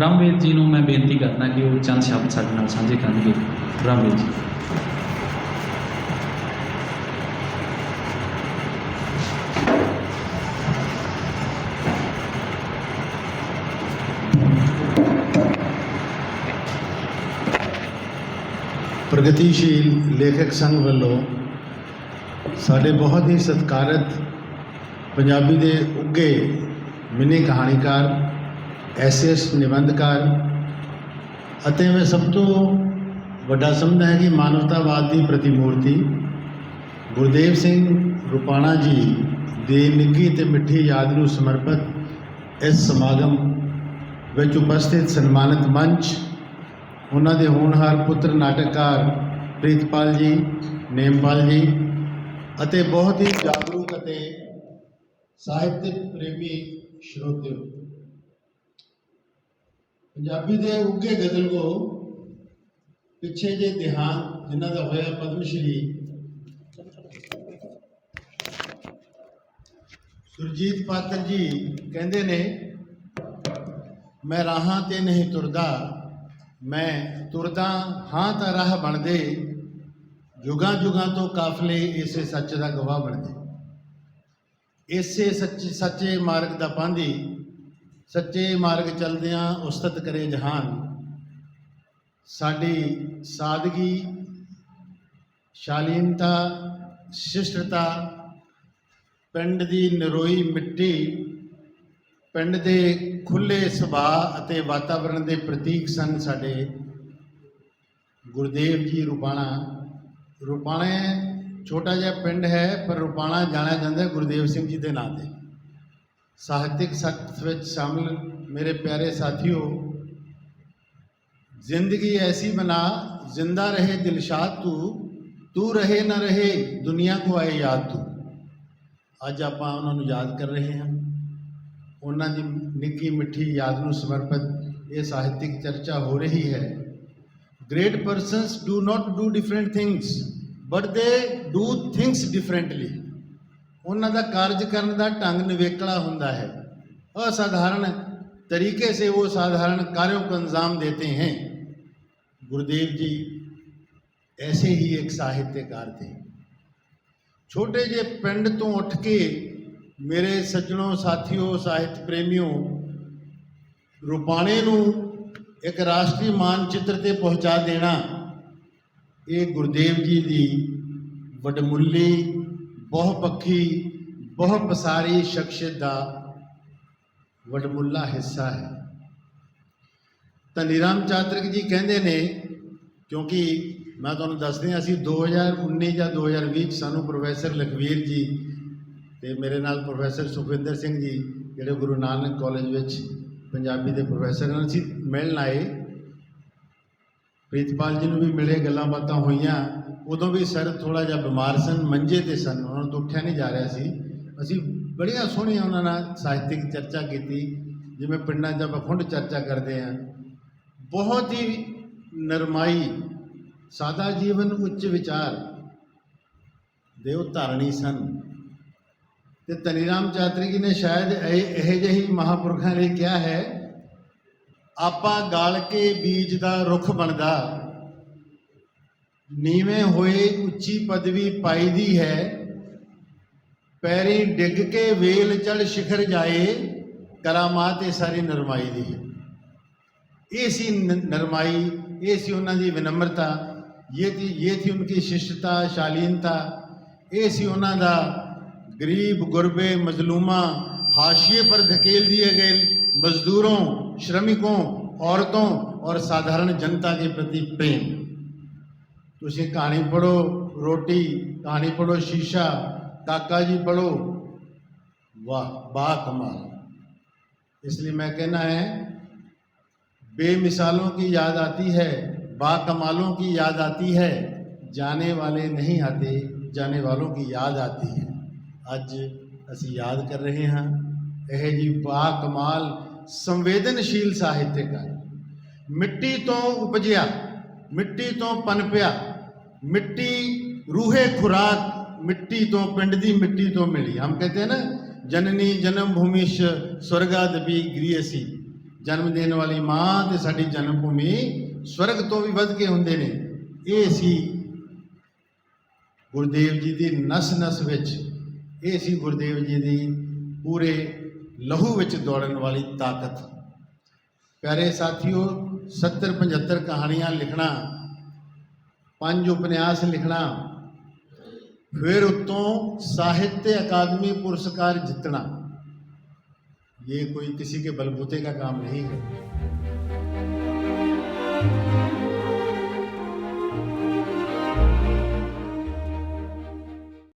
ਬ੍ਰਹਮਵੇਦ ਜੀ ਨੂੰ ਮੈਂ ਬੇਨਤੀ ਕਰਦਾ ਕਿ ਉਹ ਚੰਦ ਸ਼ਬਦ ਸਾਡੇ ਨਾਲ ਸਾਂਝੇ ਕਰਨਗੇ। ਬ੍ਰਹਮਵੇਦ ਜੀ। ਪ੍ਰਗਤੀਸ਼ੀਲ ਲੇਖਕ ਸੰਘ ਵੱਲੋਂ ਸਾਡੇ ਬਹੁਤ ਹੀ ਸਤਿਕਾਰਤ ਪੰਜਾਬੀ ਦੇ ਉੱਗੇ ਮਿਨੀ ਕਹਾਣੀਕਾਰ ਐਸਐਸ ਨਿਬੰਧਕਾਰ ਅਤੇ ਮੈਂ ਸਭ ਤੋਂ ਵੱਡਾ ਸਮਝਦਾ ਹੈ ਕਿ ਮਾਨਵਤਾਵਾਦ ਦੀ ਪ੍ਰਤੀਮੂਰਤੀ ਗੁਰਦੇਵ ਸਿੰਘ ਰੁਪਾਣਾ ਜੀ ਦੀ ਨਿੱਘੀ ਤੇ ਮਿੱਠੀ ਯਾਦ ਨੂੰ ਸਮਰਪਿਤ ਇਸ ਸਮਾਗਮ ਵਿੱਚ ਉਪਸਥਿਤ ਸਨਮਾਨਿਤ ਮੰਚ, ਉਹਨਾਂ ਦੇ ਹੋਣਹਾਰ ਪੁੱਤਰ ਨਾਟਕਕਾਰ ਪ੍ਰੀਤਪਾਲ ਜੀ, ਨੇਮਪਾਲ ਜੀ ਅਤੇ ਬਹੁਤ ਹੀ ਜਾਗਰੂਕ ਅਤੇ ਸਾਹਿਤਿਕ ਪ੍ਰੇਮੀ ਸਰੋਤਿਓ। ਪੰਜਾਬੀ ਦੇ ਉੱਗੇ ਗਜ਼ਲਗੋ ਪਿੱਛੇ ਜੇ ਦੇਹਾਂਤ ਜਿਨ੍ਹਾਂ ਦਾ ਹੋਇਆ ਪਦਮ ਸ਼੍ਰੀ। ਸੁਰਜੀਤ ਪਾਤਰ ਜੀ ਕਹਿੰਦੇ ਨੇ, ਮੈਂ ਰਾਹਾਂ ਤੇ ਨਹੀਂ ਤੁਰਦਾ, ਮੈਂ ਤੁਰਦਾ ਹਾਂ ਤਾਂ ਰਾਹ ਬਣਦੇ, ਜੁਗਾਂ ਜੁਗਾਂ ਤੋਂ ਕਾਫਲੇ ਇਸੇ ਸੱਚ ਦਾ ਗਵਾਹ ਬਣਦੇ। ਇਸੇ ਸੱਚ, ਸੱਚੇ ਮਾਰਗ ਦਾ ਪਾਂਧੀ ਸੱਚੇ ਮਾਰਗ ਚੱਲਦਿਆਂ ਉਸਤਤ ਕਰੇ ਜਹਾਨ। ਸਾਡੀ ਸਾਦਗੀ, ਸ਼ਾਲੀਨਤਾ, ਸ਼ਿਸ਼ਟਤਾ, ਪਿੰਡ ਦੀ ਨਰੋਈ ਮਿੱਟੀ, ਪਿੰਡ ਦੇ ਖੁੱਲੇ ਸੁਭਾਅ ਅਤੇ ਵਾਤਾਵਰਣ ਦੇ ਪ੍ਰਤੀਕ ਸਨ ਸਾਡੇ ਗੁਰਦੇਵ ਜੀ ਰੁਪਾਣਾ। ਰੁਪਾਣੇ ਛੋਟਾ ਜਿਹਾ ਪਿੰਡ ਹੈ, ਪਰ ਰੁਪਾਣਾ ਜਾਣਿਆ ਜਾਂਦਾ ਗੁਰਦੇਵ ਸਿੰਘ ਜੀ ਦੇ ਨਾਂ ਤੇ। ਸਾਹਿਤਿਕ ਸੱਤ ਵਿੱਚ ਸ਼ਾਮਲ ਮੇਰੇ ਪਿਆਰੇ ਸਾਥੀਓ ਜ਼ਿੰਦਗੀ ਐਸੀ ਬਣਾ ਜ਼ਿੰਦਾ ਰਹੇ ਦਿਲਸ਼ਾਦ ਤੂੰ ਤੂੰ ਰਹੇ ਨਾ ਰਹੇ ਦੁਨੀਆ ਕੋ ਆਏ ਯਾਦ ਤੂੰ ਅੱਜ ਆਪਾਂ ਉਹਨਾਂ ਨੂੰ ਯਾਦ ਕਰ ਰਹੇ ਹਾਂ ਉਹਨਾਂ ਦੀ ਨਿੱਘੀ ਮਿੱਠੀ ਯਾਦ ਨੂੰ ਸਮਰਪਿਤ ਇਹ ਸਾਹਿਤਿਕ ਚਰਚਾ ਹੋ ਰਹੀ ਹੈ great persons do not do different things but they do things differently ਉਹਨਾਂ ਦਾ ਕਾਰਜ ਕਰਨ ਦਾ ਢੰਗ ਨਿਵੇਕਲਾ ਹੁੰਦਾ ਹੈ असाधारण तरीके से वो साधारण कार्यों को अंजाम देते हैं गुरुदेव जी ऐसे ही एक साहित्यकार थे ਛੋਟੇ ਜਿਹੇ ਪਿੰਡ ਤੋਂ ਉੱਠ ਕੇ ਮੇਰੇ ਸੱਜਣੋ ਸਾਥੀਓ ਸਾਹਿਤ ਪ੍ਰੇਮੀਓ ਰੁਪਾਣੇ ਨੂੰ ਇੱਕ ਰਾਸ਼ਟਰੀ ਮਾਨਚਿੱਤਰ ਤੇ ਪਹੁੰਚਾ ਦੇਣਾ ਇਹ ਗੁਰਦੇਵ ਜੀ ਦੀ ਵਡਮੁੱਲੀ ਬਹੁਪੱਖੀ ਬਹੁਪਸਾਰੀ ਸ਼ਖਸੀਅਤ ਦਾ ਵਡਮੁੱਲਾ ਹਿੱਸਾ ਹੈ। ਧਨੀ ਰਾਮ ਚਾਤਰਿਕ ਜੀ ਕਹਿੰਦੇ ਨੇ, ਕਿਉਂਕਿ ਮੈਂ ਤੁਹਾਨੂੰ ਦੱਸਦੇ ਹਾਂ, ਅਸੀਂ 2019 ਜਾਂ 2020 ਚ ਸਾਨੂੰ ਪ੍ਰੋਫੈਸਰ ਲਖਵੀਰ ਜੀ ਤੇ ਮੇਰੇ ਨਾਲ ਪ੍ਰੋਫੈਸਰ ਸੁਖਵਿੰਦਰ ਸਿੰਘ ਜੀ, ਜਿਹੜੇ ਗੁਰੂ ਨਾਨਕ ਕਾਲਜ ਵਿੱਚ ਪੰਜਾਬੀ ਦੇ ਪ੍ਰੋਫੈਸਰ ਹਨ, ਅਸੀਂ ਮਿਲਣ ਆਏ। ਪ੍ਰੀਤਪਾਲ ਜੀ ਨੂੰ ਵੀ ਮਿਲੇ ਗੱਲਾਂ ਬਾਤਾਂ ਹੋਈਆਂ। ਉਦੋਂ ਵੀ ਸਰ ਥੋੜਾ ਜਿਹਾ ਬਿਮਾਰ ਸਨ, ਮੰਜੇ ਤੇ ਸਨ, ਉਹਨਾਂ ਨੂੰ ਉੱਠਿਆ ਨਹੀਂ ਜਾ ਰਿਹਾ ਸੀ। ਅਸੀਂ ਬੜੀਆਂ ਸੋਹਣੀਆਂ ਉਹਨਾਂ ਨਾਲ ਸਾਹਿਤਿਕ ਚਰਚਾ ਕੀਤੀ, ਜਿਵੇਂ ਪਿੰਡਾਂ 'ਚ ਆਪਾਂ ਖੁੰਡ ਚਰਚਾ ਕਰਦੇ ਹਾਂ। ਬਹੁਤ ਹੀ ਨਰਮਾਈ, ਸਾਦਾ ਜੀਵਨ ਉੱਚ ਵਿਚਾਰ ਦੇ ਉਹ ਧਾਰਣੀ ਸਨ। ਤੇ ਤਨੀਰਾਮ ਚਾਤਰੀ ਜੀ ਨੇ ਸ਼ਾਇਦ ਇਹ, ਇਹੋ ਜਿਹੇ ਹੀ ਮਹਾਪੁਰਖਾਂ ਨੇ ਕਿਹਾ ਹੈ, ਆਪਾ ਗਾਲ ਕੇ ਬੀਜ ਦਾ ਰੁੱਖ ਬਣਦਾ नीवे होए उच्ची पदवी पाई दी है पैरी डिग के वेल चल शिखर जाए ਕਰਾਮਾਤ ਇਹ ਸਾਰੀ ਨਰਮਾਈ ਦੀ ਹੈ ਇਹ ਸੀ ਨਰਮਾਈ ਇਹ ਸੀ ਉਹਨਾਂ ਦੀ ਵਿਨਮਰਤਾ ਇਹ ਸੀ ਇਹ ਸੀ ਉਨਕੀ ਸ਼ਿਸ਼ਟਤਾ ਸ਼ਾਲੀਨਤਾ ਇਹ ਸੀ ਉਹਨਾਂ ਦਾ ਗਰੀਬ ਗੁਰਬੇ ਮਜ਼ਲੂਮਾਂ ਹਾਸ਼ੀਏ ਪਰ ਧਕੇਲ दिए गए मजदूरों श्रमिकों औरतों और साधारण जनता के प्रति प्रेम ਤੁਸੀਂ ਕਹਾਣੀ ਪੜੋ ਰੋਟੀ ਕਹਾਣੀ ਪੜੋ ਸ਼ੀਸ਼ਾ ਕਾਕਾ ਜੀ ਪੜੋ ਵਾਹ ਬਾ कमाल इसलिए मैं कहना है बेमिसालों की याद आती है बाकमालों की याद आती है जाने वाले नहीं आते जाने वालों की याद आती है ਅੱਜ ਅਸੀਂ ਯਾਦ ਕਰ ਰਹੇ ਹਾਂ ਇਹ ਜੀ ਬਾਕਮਾਲ ਸੰਵੇਦਨਸ਼ੀਲ ਸਾਹਿਤਕਾਰ ਮਿੱਟੀ ਤੋਂ ਉਪਜਿਆ ਮਿੱਟੀ ਤੋਂ ਪਨਪਿਆ ਮਿੱਟੀ ਰੂਹੇ ਖੁਰਾਕ ਮਿੱਟੀ ਤੋਂ ਪਿੰਡ ਦੀ ਮਿੱਟੀ ਤੋਂ ਮਿਲੀ ਹਮ ਕਹਤੇ हैं ना जननी जन्म भूमिश स्वर्गादपि गृहसी ਜਨਮ ਦੇਣ ਵਾਲੀ ਮਾਂ ਤੇ ਸਾਡੀ ਜਨਮ ਭੂਮੀ ਸਵਰਗ ਤੋਂ ਵੀ ਵੱਧ ਕੇ ਹੁੰਦੇ ਨੇ ਇਹ ਸੀ ਗੁਰਦੇਵ ਜੀ ਦੀ ਨਸ ਨਸ ਵਿੱਚ ਇਹ ਸੀ ਗੁਰਦੇਵ ਜੀ ਦੀ ਪੂਰੇ ਲਹੂ ਵਿੱਚ ਦੌੜਨ ਵਾਲੀ ਤਾਕਤ ਪਿਆਰੇ ਸਾਥੀਓ 70 75 ਕਹਾਣੀਆਂ ਲਿਖਣਾ पंज उपन्यास लिखना। फिर उत्तों साहित्य अकादमी पुरस्कार जीतना। ये कोई किसी के बलबूते का काम नहीं है।